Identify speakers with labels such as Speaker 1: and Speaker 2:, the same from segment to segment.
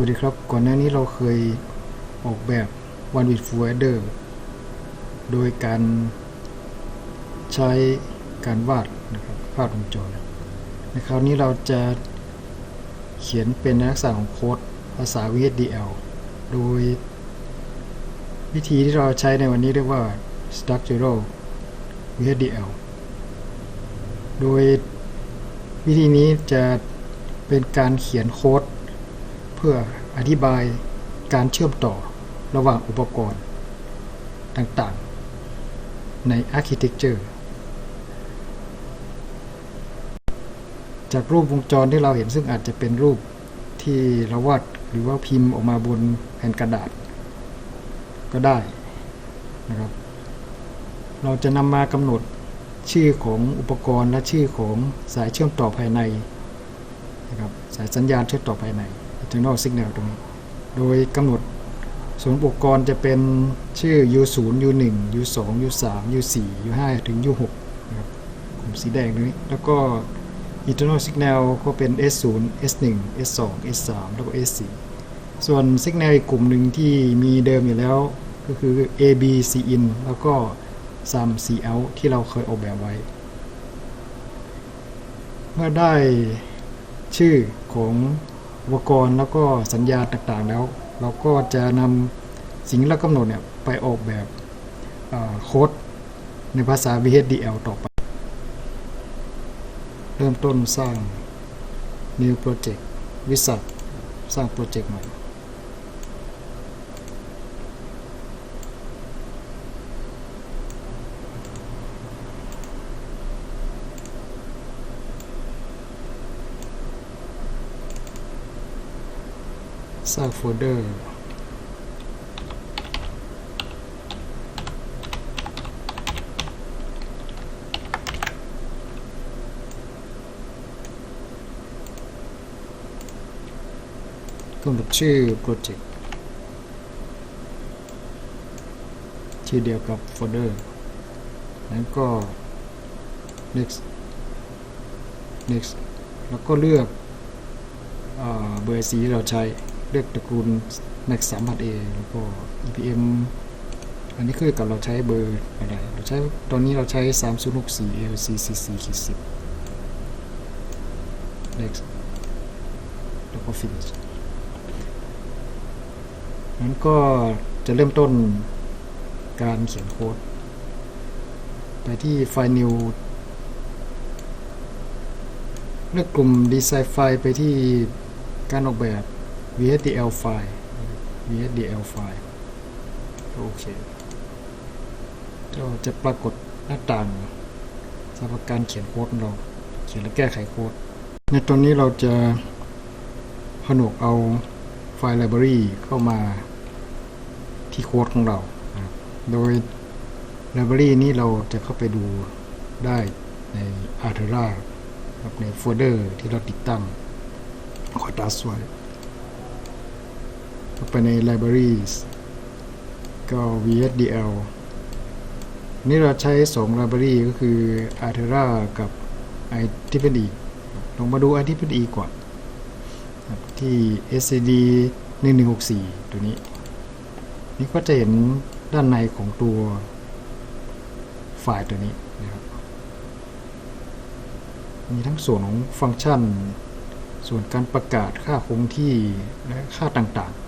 Speaker 1: สวัสดีครับ ก่อนหน้านี้เราเคยออกแบบ One with Full Adder โดยการใช้การวาดนะครับวาดวงจรในคราวนี้เราจะเขียนเป็นลักษณะของโค้ดภาษา VHDL โดยวิธีที่เราใช้ในวันนี้เรียกว่า Structural VHDL โดยวิธีนี้จะเป็นการเขียนโค้ด เพื่ออธิบายการเชื่อมต่อระหว่างอุปกรณ์ต่างๆ ใน Architecture จากรูปวงจรที่เราเห็นซึ่งอาจจะเป็นรูปที่เราวาดหรือว่าพิมพ์ออกมาบนแผ่นกระดาษ ก็ได้นะครับ เราจะนำมากำหนดชื่อของอุปกรณ์และชื่อของสายเชื่อมต่อภายในนะครับสายสัญญาณเชื่อมต่อภายใน internal signal ตรงนี้ โดยกำหนดส่วนอุปกรณ์จะเป็นชื่อ U0 U1 U2 U3 U4 U5 ถึง U6 นะครับกลุ่มสีแดงตรงนี้ แล้วก็ internal signal ก็เป็น S0 S1 S2 S3 แล้วก็ S4 ส่วน signal อีกกลุ่มหนึ่งที่มีเดิมอยู่แล้ว ก็คือ A B C in แล้วก็ SUM C out ที่เราเคยออกแบบไว้ เมื่อได้ชื่อของ อุปกรณ์แล้วก็สัญญาต่างๆแล้ว เราก็จะนำสิ่งที่เรากำหนดเนี่ยไปออกแบบโค้ดในภาษา VHDL ต่อไป เริ่มต้นสร้าง new project วิสัทสร้างโปรเจกต์ใหม่ สร้างโฟลเดอร์กำหนดชื่อโปรเจกต์ชื่อเดียวกับโฟลเดอร์ แล้วก็ next next แล้วก็เลือกเบอร์สีที่เราใช้ เลือกตระกูล Max 3 0 A แล้วก็ EPM อันนี้คือกับเราใช้เบอร์อะไรเราใช้ตอนนี้เราใช้ 3064 LCCC 10 next แล้วก็ finish นั้นก็จะเริ่มต้นการเขียนโค้ด ไปที่ไฟล์ new เลือกกลุ่ม design file ไปที่การออกแบบ VHDL ไฟล์ VHDL ไฟล์โอเคก็จะปรากฏหน้าต่างสำหรับการเขียนโค้ดของเรา เขียนและแก้ไขโค้ด ในตอนนี้เราจะผนวกเอาไฟล์ library เข้ามาที่โค้ดของเรา โดย library นี้เราจะเข้าไปดูได้ใน Artera ครับในโฟลเดอร์ที่เราติดตั้งขอตัสไว้ เข้าไปใน libraries ก็ VSDL นี่เราใช้2 library ก็คือ Artera กับ IEEE ลองมาดู IEEE ก่อนครับที่ SCD 1164 ตัวนี้ นี่ก็จะเห็นด้านในของตัวไฟล์ตัวนี้นะครับ มีทั้งส่วนของฟังก์ชัน ส่วนการประกาศค่าคงที่และค่าต่างๆนะครับซึ่ง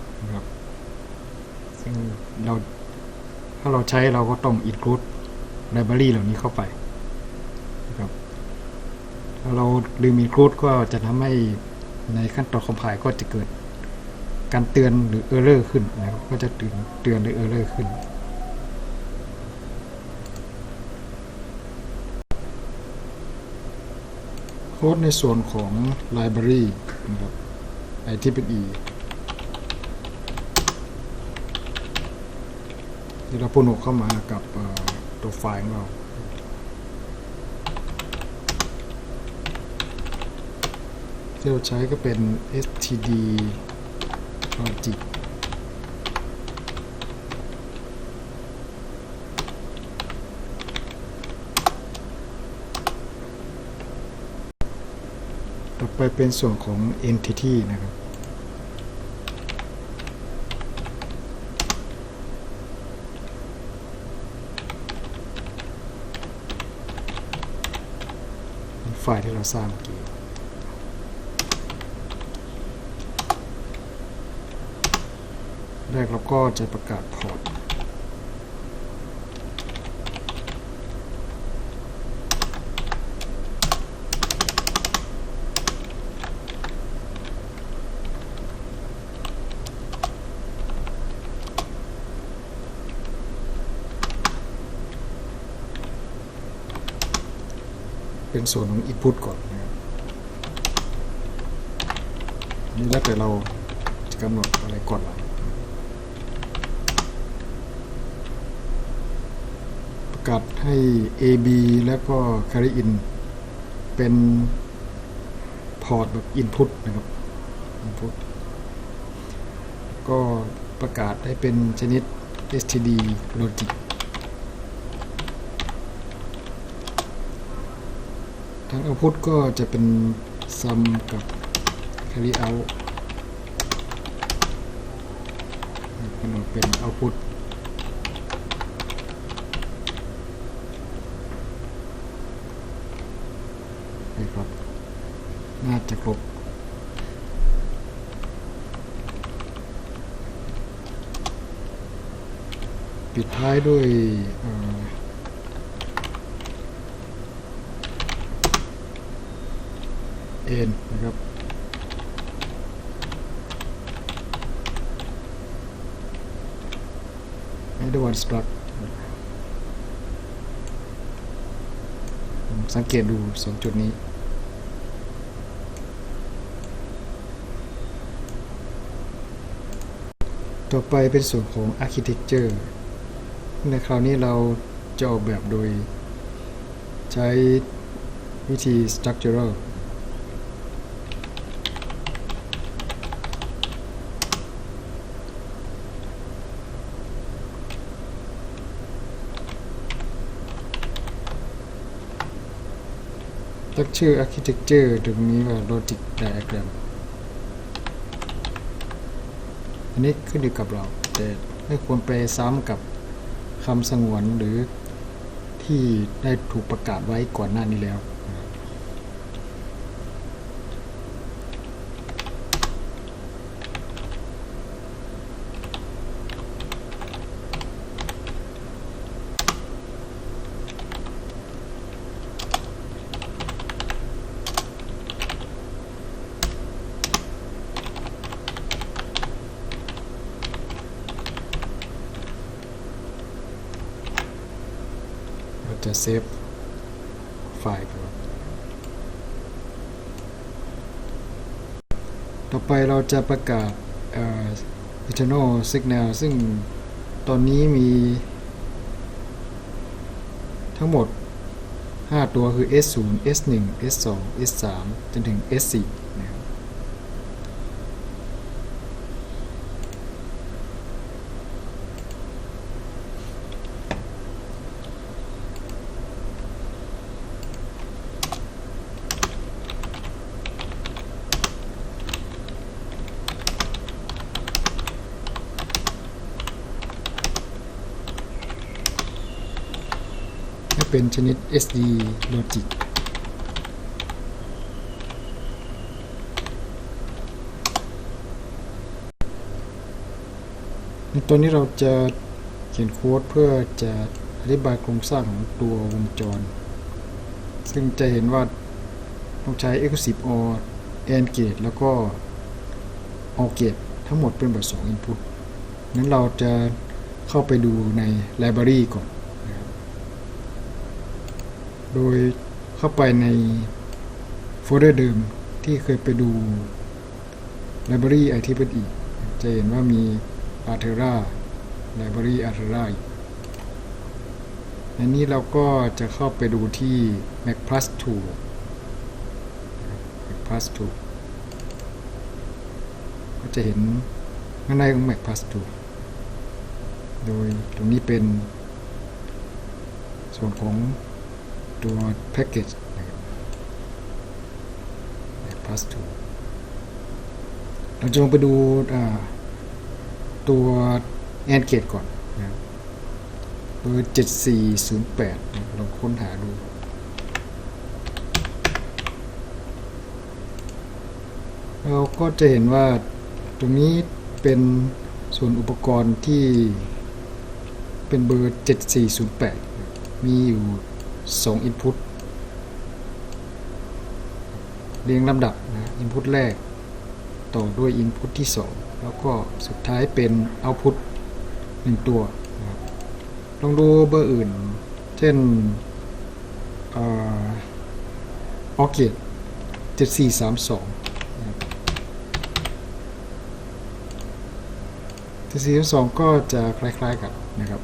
Speaker 1: เราถ้าเราใช้เราก็ต้อง include library เหล่านี้เข้าไปนะครับถ้าเราลืม include ก็จะทำให้ในขั้นตอน compile ก็จะเกิดการเตือนหรือ error ขึ้นนะครับก็จะเตือนเตือนหรือ error ขึ้นโค้ดในส่วนของ library นะครับ IEEE ที่เราพ่นเข้ามากับตัวไฟล์ของเราที่เราใช้ก็เป็น std logic ต่อไปเป็นส่วนของ entity นะครับ ไฟล์ที่เราสร้างเมื่อกี้แรกเราก็จะประกาศพอร์ต เป็นส่วนของ input ก่อนนะครับนนี่แล้วแต่เราจะกำหนดอะไรก่อนหลังประกาศให้ AB แล้วก็ carry in เป็นพอร์ตแบบ input นะครับ input ก็ประกาศให้เป็นชนิด std logic ทาง output ก็จะเป็น sum กับ carry out กำหนดเป็น output นะครับ น่าจะครบปิดท้ายด้วย เอ็นนะครับให้ด้วยวันสตรัคสังเกตดูสองจุดนี้ต่อไปเป็นส่วนของ Architecture ในคราวนี้เราจะออกแบบโดยใช้วิธี Structural ตั้งชื่อ architecture ตรงนี้ว่า logic diagram อันนี้ขึ้นอยู่กับเรา แต่ไม่ควรไปซ้ำกับคำสงวนหรือที่ได้ถูกประกาศไว้ก่อนหน้านี้แล้ว จะเซฟไฟล์ก่อนต่อไปเราจะประกาศเอ่อ internal signal ซึ่งตอนนี้มี ทั้งหมด 5 ตัวคือ S0 S1 S2 S3 จนถึง S4 นะครับให้เป็นชนิด SD Logic ในตัวนี้เราจะเขียนโค้ดเพื่อจะอธิบายโครงสร้างของตัววงจร ซึ่งจะเห็นว่าต้องใช้ Exclusive OR AND Gate แล้วก็ OR Gate ทั้งหมดเป็นแบบ2 Input นั้นเราจะเข้าไปดูใน Library ก่อน โดยเข้าไปในโฟลเดอร์เดิมที่เคยไปดู Library IT เป็นอีกจะเห็นว่ามี Artera Library Artera อยู่ในนี้เราก็จะเข้าไปดูที่ Mac Plus 2 Mac Plus 2ก็จะเห็นข้างในของ Mac Plus 2 โดยตรงนี้เป็นส่วนของ ตัว package นะครับ plus 2เราจะลองไปดูตัว AND gate ก่อนนะครับเบอร์ 7408นะลองค้นหาดูเราก็จะเห็นว่าตรงนี้เป็นส่วนอุปกรณ์ที่เป็นเบอร์ 7408 มีอยู่ ส่งอินพุตเรียงลำดับนะอินพุตแรก ต่อด้วยอินพุตที่ 2 แล้วก็สุดท้ายเป็นเอาพุตหนึ่งตัวนะลองดูเบอร์อื่น เช่นออเกตเจ็ดสี่สามสองเจ็ดสี่สองก็จะคล้ายๆกันนะครับ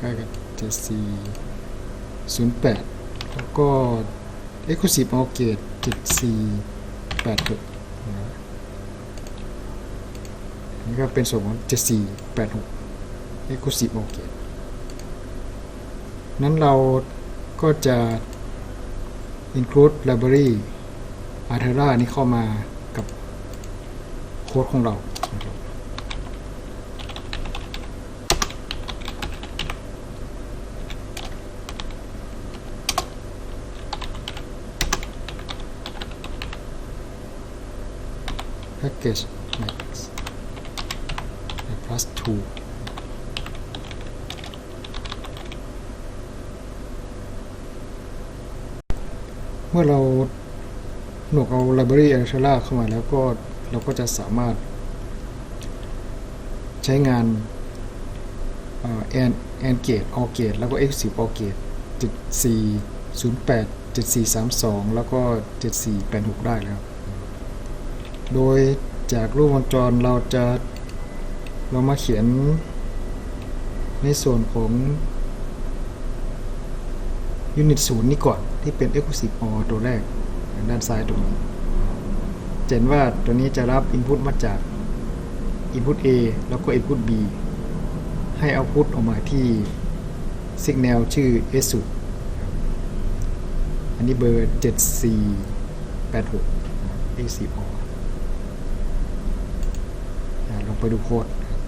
Speaker 1: คล้ายกันเจ็ดสี่ 08 แล้วก็ Exclusive o r g a t e 7486นะนี่ก็เป็นส่วนของ 7486 Exclusive o r g a t e นั้นเราก็จะ include library a r t e r a นี้เข้ามากับโค้ดของเรานะครับ package max plus 2เมื่อเราหนวกเอา library a r c h e l a เข้ามาแล้วก็เราก็จะสามารถ ใช้งาน and and gate or gate แล้วก็ exclusive or gate 7408 7432 แล้วก็ 7486 ได้แล้ว โดยจากรูปวงจรเราจะเรามาเขียนในส่วนของยูนิตศูนย์นี่ก่อนที่เป็น exclusive or ตัวแรกด้านซ้ายตรงนี้เห็นว่าตัวนี้จะรับ input มาจาก input A แล้วก็ input B ให้ output ออกมาที่ signal ชื่อ S สุดอันนี้เบอร์ 7486 A4 ไปดูโค้ดนะครับ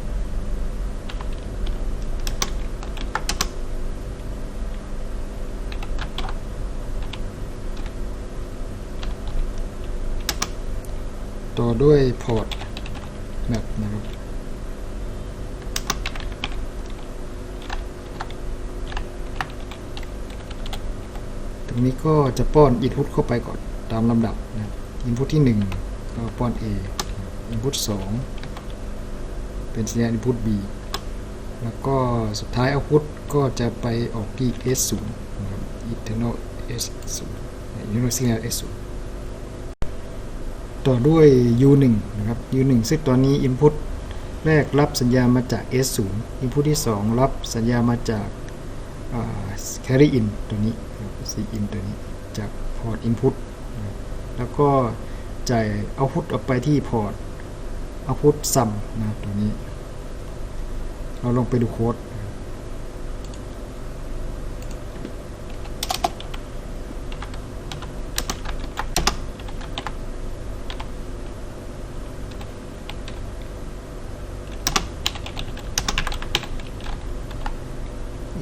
Speaker 1: ต่อด้วยพอร์ตแมปนะครับตรงนี้ก็จะป้อน Input เข้าไปก่อนตามลำดับนะครับ Input ที่ 1 ก็ป้อน A Input 2 เป็นสัญญาณ Input B แล้วก็สุดท้าย Output ก็จะไปออกที่ S0 นะครับ Internal S0 Internal Signal S0 ต่อด้วย U1 นะครับ U1 ซึ่งตอนนี้ Input แรกรับสัญญาณมาจาก S0 Input ที่ 2 รับสัญญาณมาจาก Carry In ตัวนี้ C in ตัวนี้ จากพอร์ต Input นะครับแล้วก็จ่าย Output ออกไปที่พอร์ต Output Sum นะครับตัวนี้ เราลองไปดูโค้ด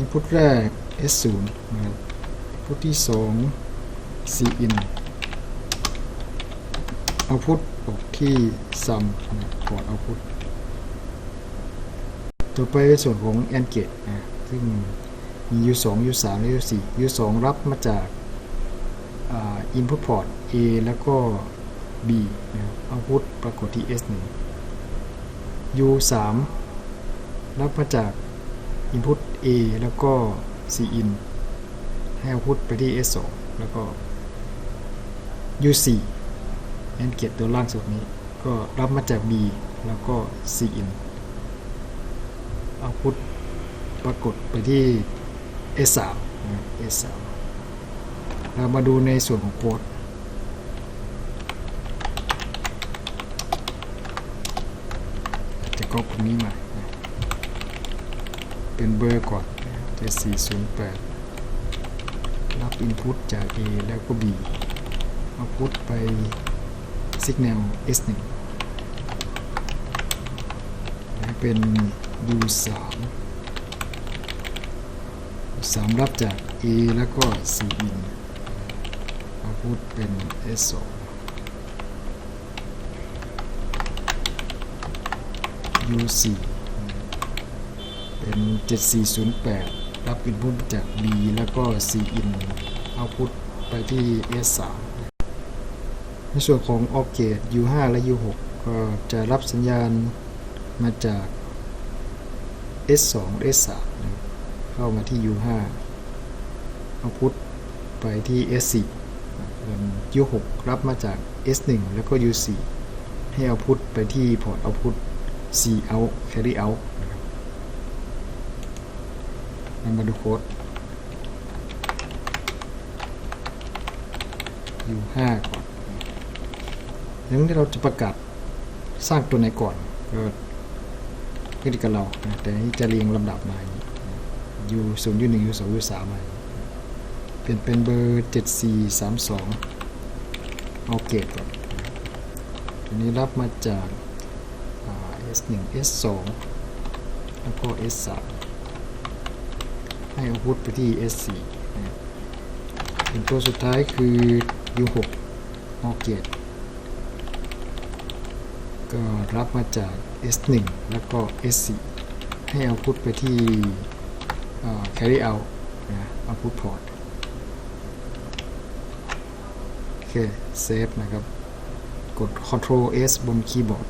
Speaker 1: Input แรก S0 นะครับ Input ที่ 2 C in Output ออกที่ Sum นะครับพอร์ต Output ต่อไปเป็นส่วนของ AND gate นะซึ่งมี U2 U3 และ U4 U2 รับมาจากอ่า Input port A แล้วก็ B นะครับ Output ปรากฏที่ S1 U3 รับมาจาก Input A แล้วก็ C in ให้ Output ไปที่ S2 แล้วก็ U4 AND gate ตัวล่างสุดนี้ ก็รับมาจาก B แล้วก็ C in เอาพุทปรากฏไปที่ S3 นะ S3 เรามาดูในส่วนของโค้ดจะก็ตรงนี้มาเป็นเบอร์ก่อน7408 รับ Input จาก A แล้วก็ B เอาพุทไป Signal S1 เป็น U3 3รับจาก A แล้วก็ C in เอาพูดเป็น S2 U4 เป็น 7408 รับ input จาก B แล้วก็ C in output ไปที่ S3 ในส่วนของ OR gate U5 และ U6 ก็จะรับสัญญาณมาจาก S2 S3 นะเข้ามาที่ U5 output ไปที่ S4 ส่วน U6 รับมาจาก S1 แล้วก็ U4 ให้ output ไปที่พอร์ต output C out carry out นะครับมาดูโค้ด U5 ก่อน ดังนั้นเราจะประกาศสร้างตัวไหนก่อนก็ขึ้นกับเรา แต่นี้จะเรียงลำดับมาอย่างนี้ U 0 U 1 U 2 U 3มาอย่างนี้เปลี่ยนเป็นเบอร์7432เอาเกตก่อนตัวนี้รับมาจากอ่า S1 S2 แล้วก็ S3 ให้อาพุทไปที่ S4 เป็นตัวสุดท้ายคือ U6 เอาเกต ก็รับมาจาก S1 แล้วก็ S4 ให้เอาพุทไปที่ carry out นะ output port โอเค เซฟนะครับ กด Ctrl S บนคีย์บอร์ด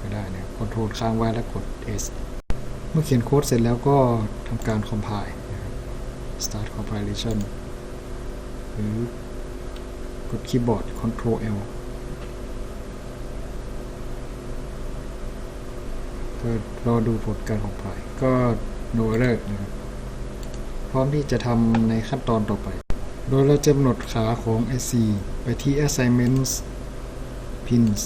Speaker 1: ก็ได้นะ Ctrl ค้างไว้แล้วกด S เมื่อเขียนโค้ดเสร็จแล้วก็ทำการ compile นะครับ start compilation หรือกดคีย์บอร์ด Ctrl L ก็รอดูผลการ compile ก็ no error นะครับพร้อมที่จะทำในขั้นตอนต่อไป โดยเราจะกำหนดขาของ IC ไปที่ assignments pins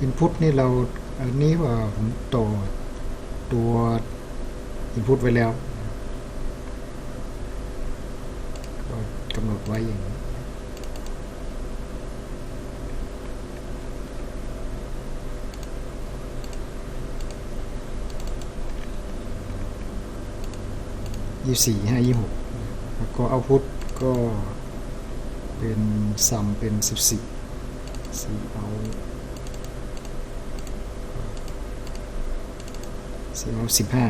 Speaker 1: อินพุตนี่เรา อันนี้ว่าผมต่อตัวอินพุตไว้แล้วก็กำหนดไว้อย่างนี้ยี่สี่ห้ายี่หกแล้วก็เอาพุทก็เป็นซัมเป็นสิบสี่สี่เอา สี่เอาสิบห้า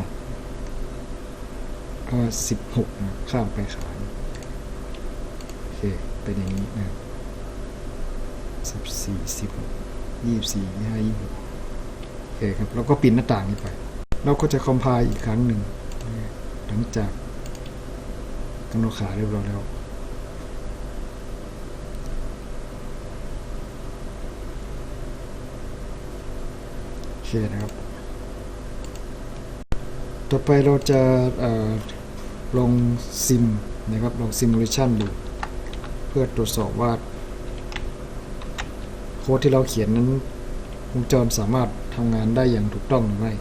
Speaker 1: ก็สิบหกนะข้ามไปขายโอเคเป็นอย่างนี้นะสิบสี่สิบหกยี่สี่ยี่ห้ายี่หกโอเคครับแล้วก็ปิดหน้าต่างนี้ไป เราก็จะคอมไพล์อีกครั้งหนึ่ง หลังจากกำหนดขาเรียบร้อยแล้วโอเคนะครับ ต่อไปเราจะเอ่อลงซิมนะครับลงซิมูเลชันดู เพื่อตรวจสอบว่าโค้ดที่เราเขียนนั้นวงจรสามารถทำงานได้อย่างถูกต้องหรือไม่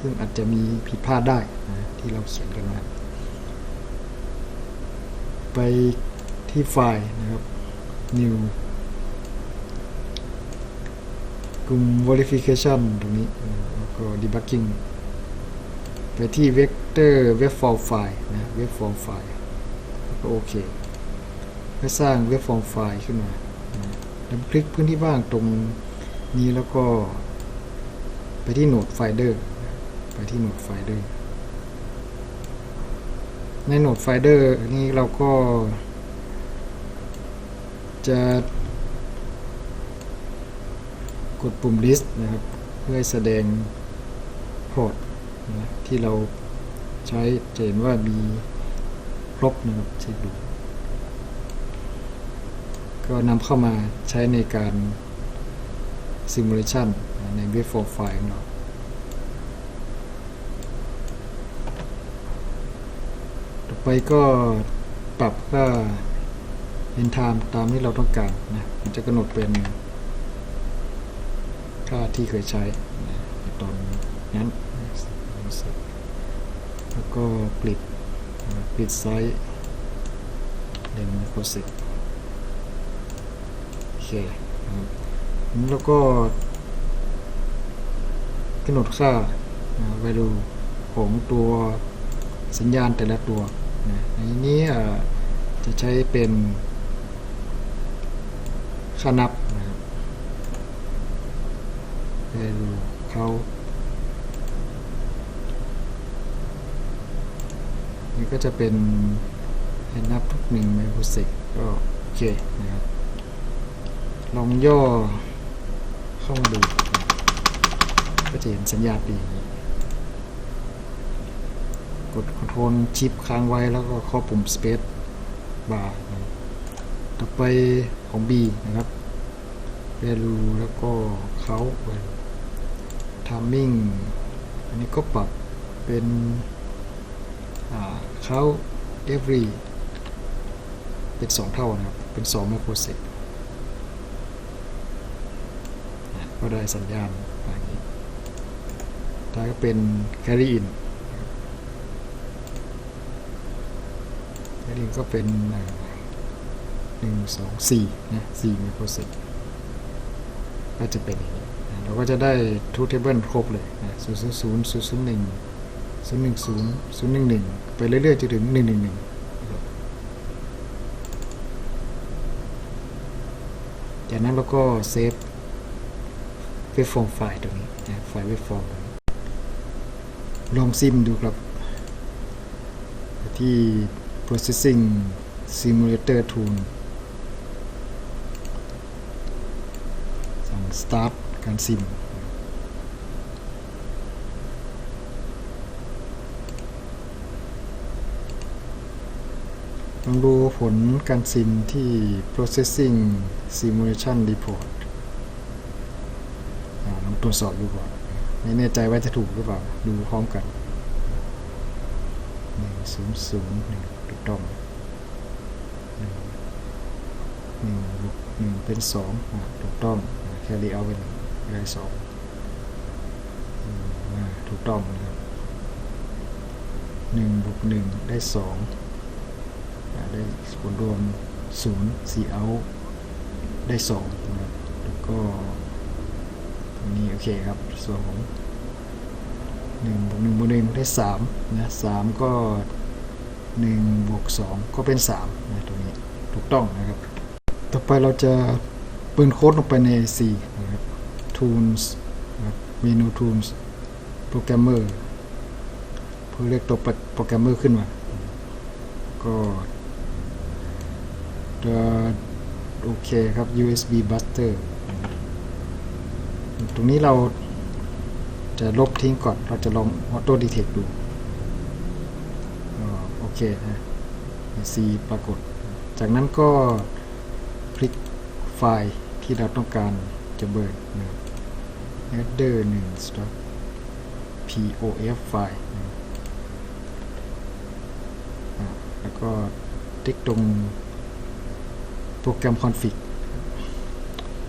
Speaker 1: ซึ่งอาจจะมีผิดพลาดได้นะที่เราเขียนกันมา ไปที่ไฟล์นะครับ new กลุ่ม verification ตรงนี้ แล้วก็ debugging ไปที่ vector waveform file นะ waveform file แล้วก็โอเคเพื่อสร้าง waveform file ขึ้นมานะแล้วคลิกพื้นที่ว่างตรงนี้แล้วก็ไปที่ node finder ไปที่ node finder ใน node finder นี้เราก็ จะกดปุ่ม list นะครับ เพื่อแสดงพอร์ต นะที่เราใช้จะเห็นว่ามีครบนะครับเช็คดูก็นำเข้ามาใช้ในการ simulation นใน waveform file ของเราต่อไปก็ปรับค่า end time ตามที่เราต้องการนะมันจะกำหนดเป็นค่าที่เคยใช้ตอนนั้น ก็ปิดปิดไซส์เดนโคเซตโอเคแล้วก็กำหนดค่า value ของตัวสัญญาณแต่ละตัวในนี้จะใช้เป็นค่านับนะครับ value เขานี่ ก็จะเป็นให้นับทุกหนึ่งไมโครเซกก็โอเคนะครับ ลองย่อเข้ามาดู ก็จะเห็นสัญญาณปีอย่างนี้กด Ctrl ชิปค้างไว้แล้วก็ข้าปุ่ม Space Bar นะต่อไปของ B นะครับ value แล้วก็เขา timing อันนี้ก็ปรับเป็น เขา every เป็น 2 เท่านะครับ เป็น2 m i c r o s e c ก็ได้สัญญาณอย่างนี้ท้ายก็เป็น carry in carry in ก็เป็นหนึ่งสองสี่นะสี่ไมโครเซกก็จะเป็นอย่างนี้เราก็จะได้ two table ครบเลยนะศูนย์ศูนย์ ศูนย์ศูนย์ศูนย์หนึ่งศูนย์หนึ่งศูนย์ศูนย์หนึ่งหนึ่งไปเรื่อยๆจนถึงหนึ่งหนึ่งหนึ่งจากนั้นเราก็เซฟเวฟฟอร์มไฟล์ตรงนี้นะไฟล์เวฟฟอร์มลองซิมดูครับ ที่ processing simulator tool สั่ง start การซิม ลองดูผลการซิมที่ processing simulation report ลองตรวจสอบดูก่อนไม่แน่ใจว่าจะถูกหรือเปล่า ดูพร้อมกันหนึ่งศูนย์ศูนย์หนึ่งถูกต้องหนึ่งหนึ่งบวกหนึ่งเป็นสองถูกต้องแค่รีเอาไปหนึ่งได้สองถูกต้องนะครับหนึ่งบวกหนึ่งได้สอง ได้ผลรวมศูนย์สี่เอาได้สองนะครับแล้วก็ตรงนี้โอเคครับส่วนของหนึ่งบวกหนึ่งบวกหนึ่งได้สามนะสามก็หนึ่งบวกสองก็เป็นสามนะตรงนี้ถูกต้องนะครับ ต่อไปเราจะปืนโค้ดลงไปใน C นะครับ Tools นะเมนู Tools Programmer เพื่อเรียกตัวโปรแกรมเมอร์ขึ้นมา ก็ โอเคครับ USB Buster ตรงนี้เราจะลบทิ้งก่อน เราจะลองออโต้ดีเทคดูโอเคนะ C ปรากฏ จากนั้นก็คลิกไฟล์ที่เราต้องการจะเบิร์นนะครับ header 1 stop pof ไฟล์แล้วก็ติ๊กตรง รแกรม config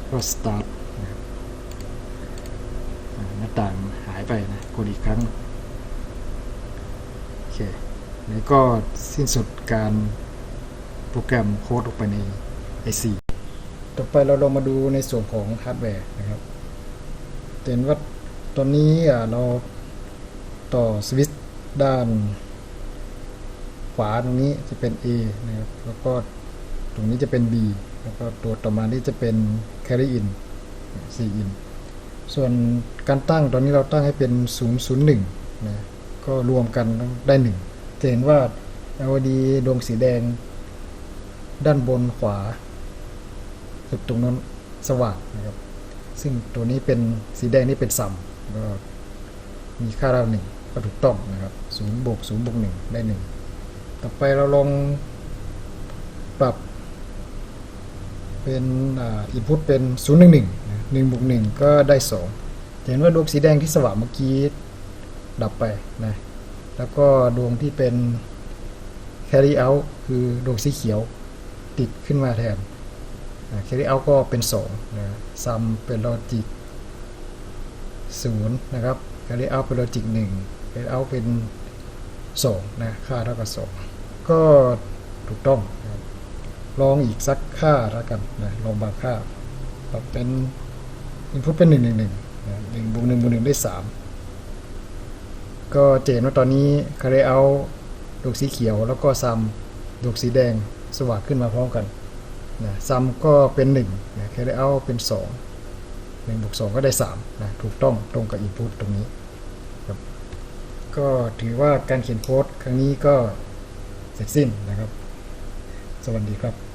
Speaker 1: ก็ start นะครับอ่าหน้าต่างหายไปนะกดอีกครั้ง โอเคแล้วก็สิ้นสุดการโปรแกรมโค้ดออกไปใน IC ต่อไปเราลองมาดูในส่วนของฮาร์ดแวร์นะครับเห็นว่าตอนนี้เราต่อสวิตช์ด้านขวาตรงนี้จะเป็น A นะครับแล้วก็ รงนี้จะเป็น B แล้วก็ตัวต่อมานี่จะเป็น carry in C in ส่วนการตั้งตอนนี้เราตั้งให้เป็น 001นะก็รวมกันได้ 1 จะเห็นว่า LED ดวงสีแดง ด้านบนขวาสุดตรงนั้นสว่างนะครับ ซึ่งตัวนี้เป็นสีแดงนี่เป็นซัมก็มีค่าเราหนึ่งก็ถูกต้องนะครับ0บวก0บวก1ได้ 1 ต่อไปเราลองปรับ เป็นอินพุตเป็น 0 1 1นะ1บวก1ก็ได้ 2 เห็นว่าดวงสีแดงที่สว่างเมื่อกี้ดับไปนะแล้วก็ดวงที่เป็น carry out คือดวงสีเขียวติดขึ้นมาแทน carry out ก็เป็น2นะ sum เป็น logic 0นะครับ carry out เป็น logic 1 carry out เป็น2นะค่าเท่ากับ 2 ก็ถูกต้อง ลองอีกสักค่าแล้วกันนะลองบางค่าปรับเป็น input เป็น1 1 1นะ1บวก1บวก1ได้3ก็เห็นว่าตอนนี้คาร์เรเอาดอกสีเขียวแล้วก็ซัมดอกสีแดงสว่างขึ้นมาพร้อมกันนะซัมก็เป็น1นะคาร์เรเอาเป็น2 1บวก2ก็ได้3นะถูกต้องตรงกับ input ตรงนี้ครับก็ถือว่าการเขียนโค้ดครั้งนี้ก็เสร็จสิ้นนะครับ สวัสดีครับ